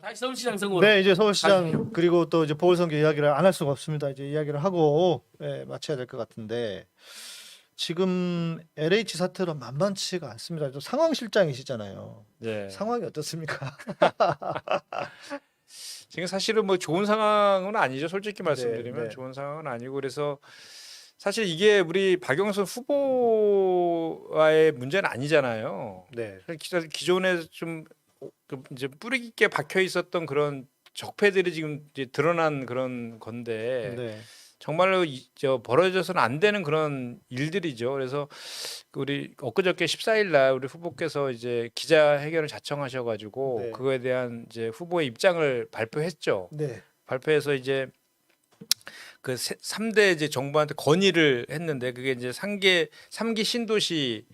자, 다시 서울시장 선거. 네, 이제 서울시장 그리고 또 이제 보궐선거 이야기를 안 할 수가 없습니다. 이제 이야기를 하고 예, 마쳐야 될 것 같은데 지금 LH 사태로 만만치가 않습니다. 또 상황실장이시잖아요. 네. 상황이 어떻습니까? 지금 사실은 뭐 좋은 상황은 아니죠. 솔직히 말씀드리면 네. 좋은 상황은 아니고 그래서 사실 이게 우리 박영선 후보와의 문제는 아니잖아요. 네. 기- 기존에 좀 그 이제 뿌리 깊게 박혀 있었던 그런 적폐들이 지금 이제 드러난 그런 건데 네. 정말로 이, 저 벌어져서는 안 되는 그런 일들이죠. 그래서 그 우리 엊그저께 14일 날 우리 후보께서 이제 기자 회견을 자청하셔 가지고 네. 그거에 대한 이제 후보의 입장을 발표했죠. 네. 발표해서 이제 그 세- 3대 이제 정부한테 건의를 했는데 그게 이제 3개 3기 신도시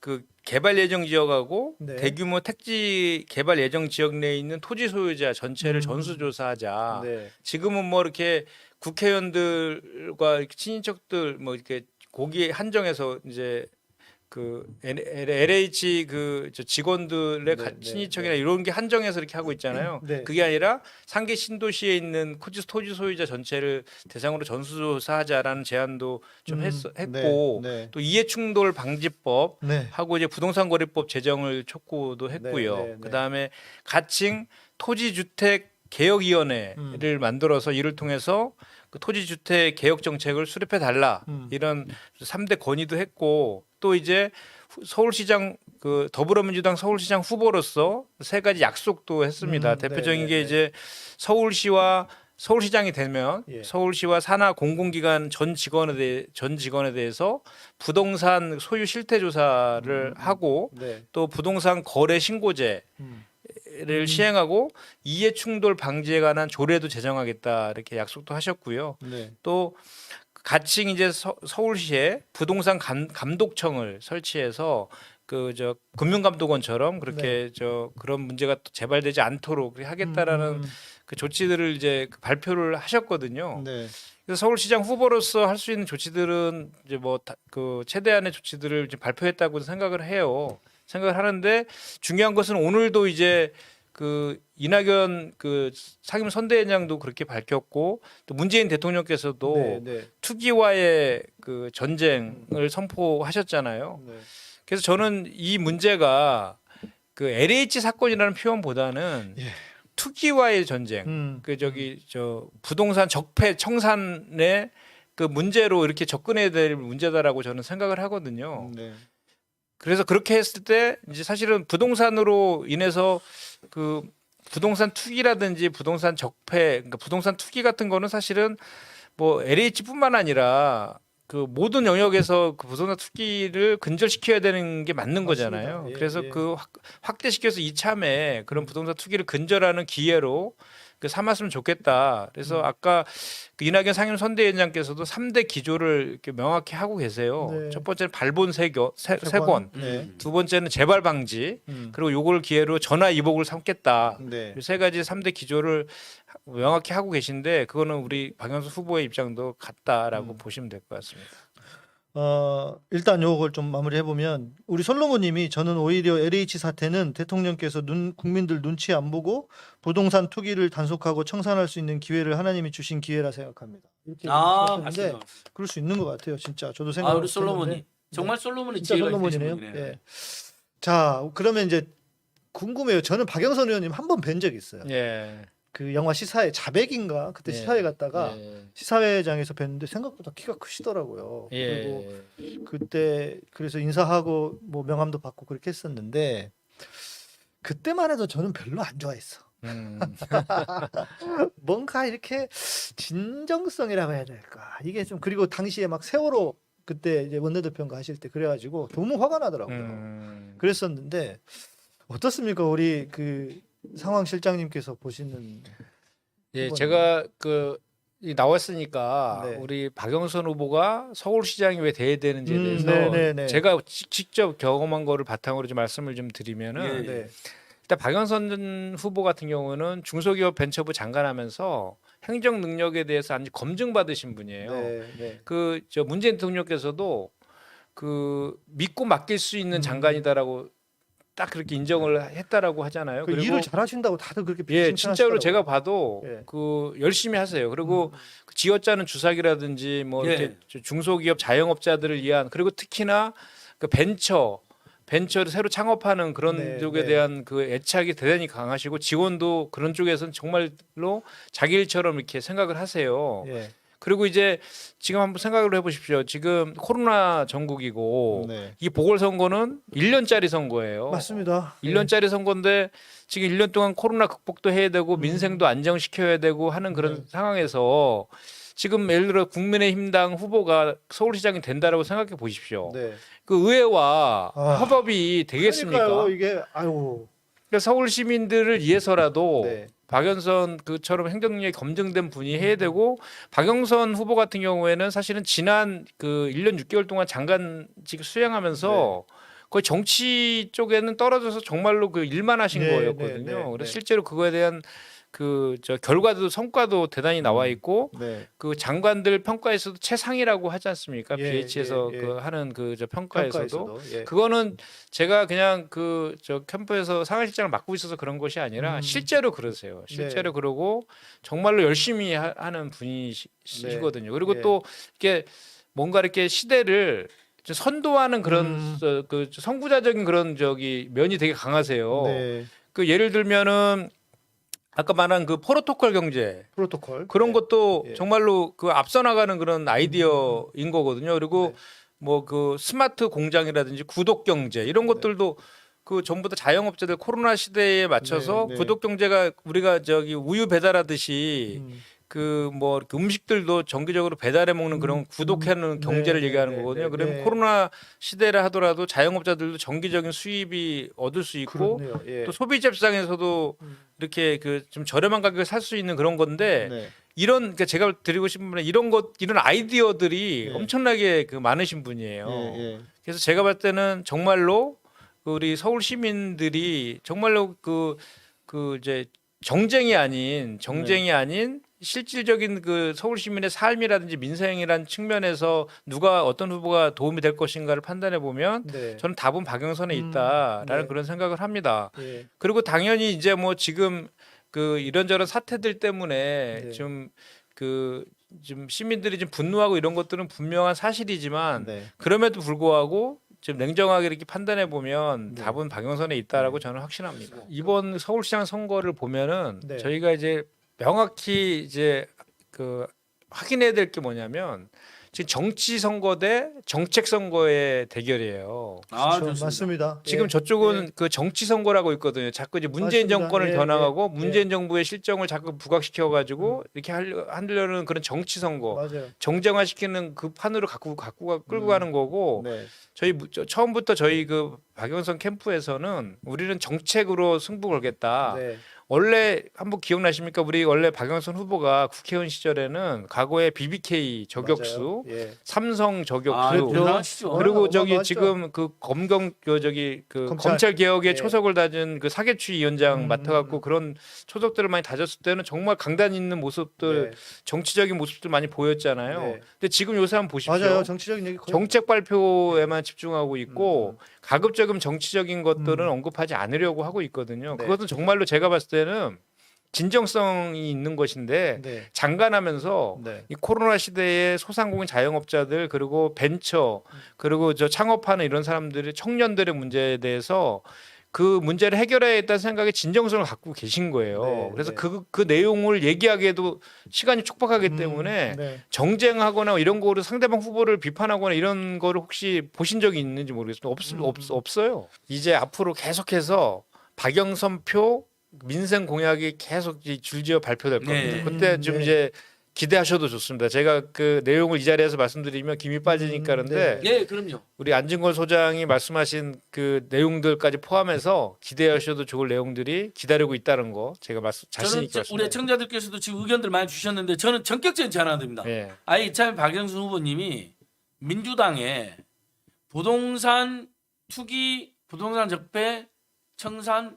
그 개발 예정 지역하고 네. 대규모 택지 개발 예정 지역 내에 있는 토지 소유자 전체를 음. 전수조사하자. 네. 지금은 뭐 이렇게 국회의원들과 이렇게 친인척들 뭐 이렇게 고기 한정해서 이제 그 LH 그저 직원들의 네, 가- 네, 친인척이나 이런 게 한정해서 이렇게 하고 있잖아요. 네. 그게 아니라 상계 신도시에 있는 토지 토지 소유자 전체를 대상으로 전수조사하자라는 제안도 좀 음, 했, 네, 했고 네. 또 이해충돌 방지법 네. 하고 이제 부동산 거래법 제정을 촉구도 했고요. 네, 네, 네. 그다음에 가칭 토지주택 개혁위원회를 만들어서 이를 통해서 그 토지주택 개혁 정책을 수립해 달라 음. 이런 3대 건의도 했고 또 이제 후- 서울시장 그 더불어민주당 서울시장 후보로서 세 가지 약속도 했습니다. 음, 대표적인 네, 게 네, 이제 서울시와 서울시장이 되면 예. 서울시와 산하 공공기관 전 직원에 대해 전 직원에 대해서 부동산 소유 실태 조사를 하고 네. 또 부동산 거래 신고제 를 음. 시행하고 이해 충돌 방지에 관한 조례도 제정하겠다 이렇게 약속도 하셨고요. 네. 또 가칭 이제 서, 서울시에 부동산 감, 감독청을 설치해서 그 저 금융감독원처럼 그렇게 네. 저 그런 문제가 또 재발되지 않도록 하겠다라는 음, 그 조치들을 이제 그 발표를 하셨거든요. 네. 그래서 서울시장 후보로서 할 수 있는 조치들은 이제 뭐 그 최대한의 조치들을 이제 발표했다고 생각을 해요. 생각을 하는데 중요한 것은 오늘도 이제 그 이낙연 그 상임 선대위원장도 그렇게 밝혔고 또 문재인 대통령께서도 네. 네. 투기와의 그 전쟁을 선포하셨잖아요. 네. 그래서 저는 이 문제가 그 LH 사건이라는 표현보다는 예. 투기와의 전쟁, 음. 그 저기 저 부동산 적폐 청산의 그 문제로 이렇게 접근해야 될 문제다라고 저는 생각을 하거든요. 네. 그래서 그렇게 했을 때 이제 사실은 부동산으로 인해서 그 부동산 투기라든지 부동산 적폐, 그러니까 부동산 투기 같은 거는 사실은 뭐 LH뿐만 아니라 그 모든 영역에서 그 부동산 투기를 근절시켜야 되는 게 맞는. 거잖아요. 예, 그래서 예. 그 확, 확대시켜서 이참에 그런 부동산 투기를 근절하는 기회로 그 삼았으면 좋겠다. 그래서 음. 아까 그 이낙연 상임 선대위원장께서도 3대 기조를 이렇게 명확히 하고 계세요. 네. 첫 번째는 발본 세교 세, 세세 권, 네. 두 번째는 재발 방지, 음. 그리고 요걸 기회로 전화 이복을 삼겠다. 네. 이세 가지 3대 기조를 명확히 하고 계신데 그거는 우리 박영수 후보의 입장도 같다라고 음. 보시면 될 것 같습니다. 어, 일단 요걸 좀 마무리해 보면 우리 솔로몬님이 저는 오히려 LH 사태는 대통령께서 눈 국민들 눈치 안 보고 부동산 투기를 단속하고 청산할 수 있는 기회를 하나님이 주신 기회라 생각합니다. 이렇게 아, 하셨는데 맞습니다. 그럴 수 있는 것 같아요, 진짜. 저도 생각. 아, 우리 솔로몬이 정말 솔로몬이 진짜 지혜가 솔로몬이네요. 있으신 분이네요. 예. 자, 그러면 이제 궁금해요. 저는 박영선 의원님 한 번 뵌적 있어요. 예. 그 영화 시사회 자백인가 그때 예. 시사회 갔다가 예. 시사회장에서 뵀는데 생각보다 키가 크시더라고요. 그리고 예. 그때 그래서 인사하고 뭐 명함도 받고 그렇게 했었는데 그때만 해도 저는 별로 안 좋아했어. 음. 뭔가 이렇게 진정성이라고 해야 될까? 이게 좀 그리고 당시에 막 세월호 그때 이제 원내대표인가 하실 때 그래가지고 너무 화가 나더라고요. 음. 그랬었는데 어떻습니까, 우리 그 상황 실장님께서 보시는 예. 제가 그 이 나왔으니까 네. 우리 박영선 후보가 서울시장이 왜 돼야 되는지에 음, 대해서 네, 네, 네. 제가 지- 직접 경험한 거를 바탕으로 좀 말씀을 좀 드리면은 예, 예. 네. 일단 박영선 후보 같은 경우는 중소기업 벤처부 장관하면서 행정 능력에 대해서 아주 검증받으신 분이에요. 네, 네. 그 저 문재인 대통령께서도 그 믿고 맡길 수 있는 음. 장관이다라고 딱 그렇게 인정을 했다라고 하잖아요. 그 일을 잘하신다고 다들 그렇게 예, 진짜로. 제가 봐도 예. 그 열심히 하세요. 그리고 그 지어짜는 주사기라든지 뭐 예. 이렇게 중소기업 자영업자들을 위한 그리고 특히나 그 벤처 벤처를 새로 창업하는 그런 네, 쪽에 네. 대한 그 애착이 대단히 강하시고 지원도 그런 쪽에서는 정말로 자기 일처럼 이렇게 생각을 하세요. 예. 그리고 이제 지금 한번 생각을 해보십시오. 지금 코로나 전국이고 네. 이 보궐선거는 1년짜리 선거예요. 맞습니다. 예. 1년짜리 선거인데 지금 1년 동안 코로나 극복도 해야 되고 민생도 안정시켜야 되고 하는 그런 음. 네. 상황에서 지금 예를 들어 국민의힘당 후보가 서울시장이 된다라고 생각해 보십시오. 네. 그 의회와 아, 협업이 되겠습니까? 그러니까요, 이게 아유. 그러니까 서울 시민들을 위해서라도 네. 박영선 그처럼 행정력이 검증된 분이 해야 되고 박영선 후보 같은 경우에는 사실은 지난 그 1년 6개월 동안 장관직 수행하면서 네. 거의 정치 쪽에는 떨어져서 정말로 그 일만 하신 네, 거였거든요. 네, 네, 그래서 네. 실제로 그거에 대한 그 저 결과도 성과도 대단히 나와 음. 있고 네. 그 장관들 평가에서도 최상이라고 하지 않습니까? 예, BH에서 예, 예. 그 하는 그 저 평가에서도 평가에서도 예. 그거는 제가 그냥 그 저 캠프에서 상하실장을 맡고 있어서 그런 것이 아니라 음. 실제로 그러세요. 실제로 네. 그러고 정말로 열심히 하, 는 분이시거든요. 그리고 네. 또 이렇게 뭔가 이렇게 시대를 좀 선도하는 그런 음. 저, 그 선구자적인 그런 저기 면이 되게 강하세요. 네. 그 예를 들면은 아까 말한 그 포로토콜 경제 프로토콜 그런 네. 것도 예. 정말로 그 앞서 나가는 그런 아이디어인 거거든요. 그리고 네. 뭐그 스마트 공장이라든지 구독 경제 이런 네. 것들도 그 전부 다 자영업자들 코로나 시대에 맞춰서 네, 네. 구독 경제가 우리가 저기 우유 배달하듯이 음. 그 뭐 음식들도 정기적으로 배달해 먹는 그런 음, 구독하는 음. 경제를 네, 얘기하는 네, 거거든요. 네, 그러면 네. 코로나 시대를 하더라도 자영업자들도 정기적인 수입이 얻을 수 있고 그렇네요. 예. 또 소비자 입장에서도 음. 이렇게 그 좀 저렴한 가격에 살 수 있는 그런 건데 네. 이런 그러니까 제가 드리고 싶은 말은 이런 것 이런 아이디어들이 예. 엄청나게 그 많으신 분이에요. 예, 예. 그래서 제가 봤을 때는 정말로 그 우리 서울 시민들이 정말로 그 그 이제 정쟁이 아닌 정쟁이 네. 아닌 실질적인 그 서울 시민의 삶이라든지 민생이란 측면에서 누가 어떤 후보가 도움이 될 것인가를 판단해 보면 네. 저는 답은 박영선에 음, 있다라는 네. 그런 생각을 합니다. 예. 그리고 당연히 이제 뭐 지금 그 이런저런 사태들 때문에 네. 좀그좀 시민들이 좀 분노하고 이런 것들은 분명한 사실이지만 네. 그럼에도 불구하고 좀 냉정하게 이렇게 판단해 보면 네. 답은 박영선에 있다라고 네. 저는 확신합니다. 이번 서울시장 선거를 보면은 네. 저희가 이제 명확히 이제 그 확인해야 될 게 뭐냐면 지금 정치 선거 대 정책 선거의 대결이에요. 아, 그렇죠. 좋습니다. 맞습니다. 지금 예. 저쪽은 예. 그 정치 선거라고 있거든요. 자꾸 이제 문재인 맞습니다. 정권을 예, 겨냥하고 예, 문재인 정부의 실정을 자꾸 부각시켜 가지고 이렇게 하려, 하려는 그런 정치 선거, 맞아요. 정쟁화시키는 그 판으로 갖고 갖고 가- 끌고 음. 가는 거고 네. 저희 무- 저- 처음부터 저희 그 박영선 캠프에서는 우리는 정책으로 승부 걸겠다. 네. 원래 한번 기억나십니까? 우리 원래 박영선 후보가 국회의원 시절에는 과거에 BBK 저격수. 예. 삼성 저격수, 아. 대단하시죠. 그리고 어마어마하죠. 저기 지금 그 검경 그 저기 그 검찰. 검찰, 개혁에 예. 초석을 다진 그 사개추 위원장 음, 맡아갖고 음. 그런 초석들을 많이 다졌을 때는 정말 강단 있는 모습들, 네. 정치적인 모습들 많이 보였잖아요. 네. 근데 지금 요새 한번 보십시오. 맞아요. 정치적인 얘기 거의 정책 발표에만 집중하고 있고 음. 가급적이면 정치적인 것들은 음. 언급하지 않으려고 하고 있거든요. 네. 그것은 정말로 제가 봤을 때는 진정성이 있는 것인데 네. 장관하면서 네. 이 코로나 시대에 소상공인 자영업자들 그리고 벤처 그리고 저 창업하는 이런 사람들의 청년들의 문제에 대해서 그 문제를 해결해야겠다는 생각에 진정성을 갖고 계신 거예요. 네, 그래서 네. 그, 그 내용을 얘기하기에도 시간이 촉박하기 음, 때문에 네. 정쟁하거나 이런 거를 상대방 후보를 비판하거나 이런 거를 혹시 보신 적이 있는지 모르겠어요. 없, 음. 없, 없어요. 이제 앞으로 계속해서 박영선 표 민생 공약이 계속 이 줄지어 발표될 겁니다. 네. 그때 좀 네. 이제 기대하셔도 좋습니다. 제가 그 내용을 이 자리에서 말씀드리면 김이 빠지니까 음, 그런데 네. 예, 그럼요. 우리 안진걸 소장이 말씀하신 그 내용들까지 포함해서 기대하셔도 좋을 내용들이 기다리고 있다는 거 제가 말씀 자신 저는 있게 저- 우리 말씀드립니다. 청자들께서도 지금 의견들 많이 주셨는데 저는 전격적인 제안 하나 드립니다. 예. 아예 이참에 박영순 후보님이 민주당에 부동산 투기, 부동산 적폐, 청산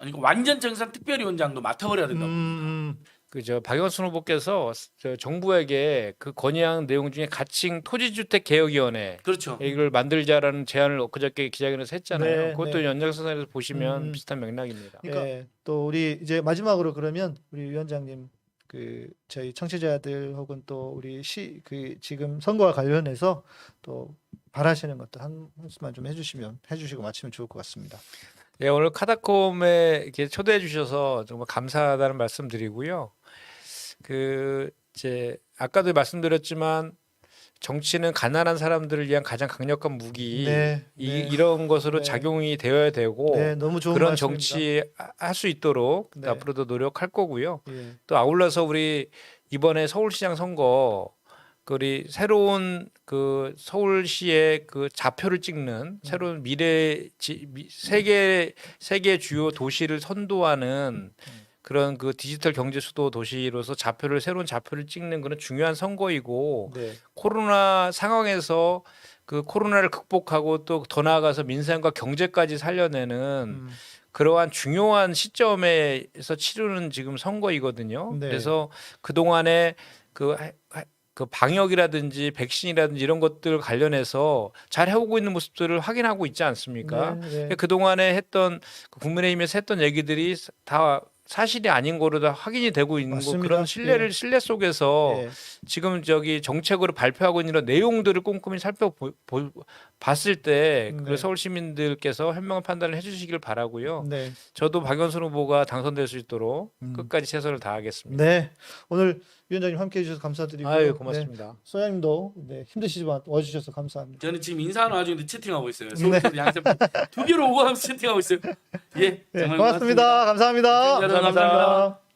아니 완전 청산 특별위원장도 맡아버려야 음, 된다고. 음. 그저 박영순 후보께서 저 정부에게 그 건의한 내용 중에 가칭 토지주택 개혁위원회 그렇죠. 이걸 만들자라는 제안을 엊그저께 기자회견에서 했잖아요. 네, 그것도 네. 연장선상에서 보시면 음. 비슷한 맥락입니다. 그러니까 또 우리 이제 마지막으로 그러면 우리 위원장님 그 저희 청취자들 혹은 또 우리 시 그 지금 선거와 관련해서 또 바라시는 것들 한 말씀만 좀 해주시면 해주시고 마치면 좋을 것 같습니다. 예, 오늘 카다콤에 이렇게 초대해 주셔서 정말 감사하다는 말씀 드리고요. 그 이제 아까도 말씀드렸지만 정치는 가난한 사람들을 위한 가장 강력한 무기 네, 이, 네. 이런 것으로 네. 작용이 되어야 되고 네, 너무 좋은 그런 말씀입니다. 정치 할 수 있도록 네. 앞으로도 노력할 거고요. 예. 또 아울러서 우리 이번에 서울시장 선거 그 우리 새로운 그 서울시의 그 좌표를 찍는 새로운 미래 지, 미, 세계 세계 주요 도시를 선도하는 그런 그 디지털 경제 수도 도시로서 좌표를 새로운 좌표를 찍는 그런 중요한 선거이고 네. 코로나 상황에서 그 코로나를 극복하고 또 더 나아가서 민생과 경제까지 살려내는 음, 그러한 중요한 시점에서 치르는 지금 선거이거든요. 네. 그래서 그 동안에 그, 그 방역이라든지 백신이라든지 이런 것들 관련해서 잘 해오고 있는 모습들을 확인하고 있지 않습니까? 네, 네. 그 동안에 했던 그 국민의힘에서 했던 얘기들이 다 사실이 아닌 거로 다 확인이 되고 있는 거 맞습니다. 그런 신뢰를 예. 신뢰 속에서 예. 지금 저기 정책으로 발표하고 있는 이런 내용들을 꼼꼼히 살펴봤을 때 네. 그 서울 시민들께서 현명한 판단을 해주시길 바라고요. 네. 저도 박연순 후보가 당선될 수 있도록 음. 끝까지 최선을 다하겠습니다. 네. 오늘 위원장님 함께해 주셔서 감사드리고요. 아유 네. 고맙습니다. 소장님도 네, 힘드시지만 와주셔서 감사합니다. 저는 지금 인사하는 와중에 채팅하고 있어요. 서울 양세 두 개로 오고 하면서 채팅하고 있어요. 예, 네, 정말 고맙습니다. 감사합니다. 감사합니다.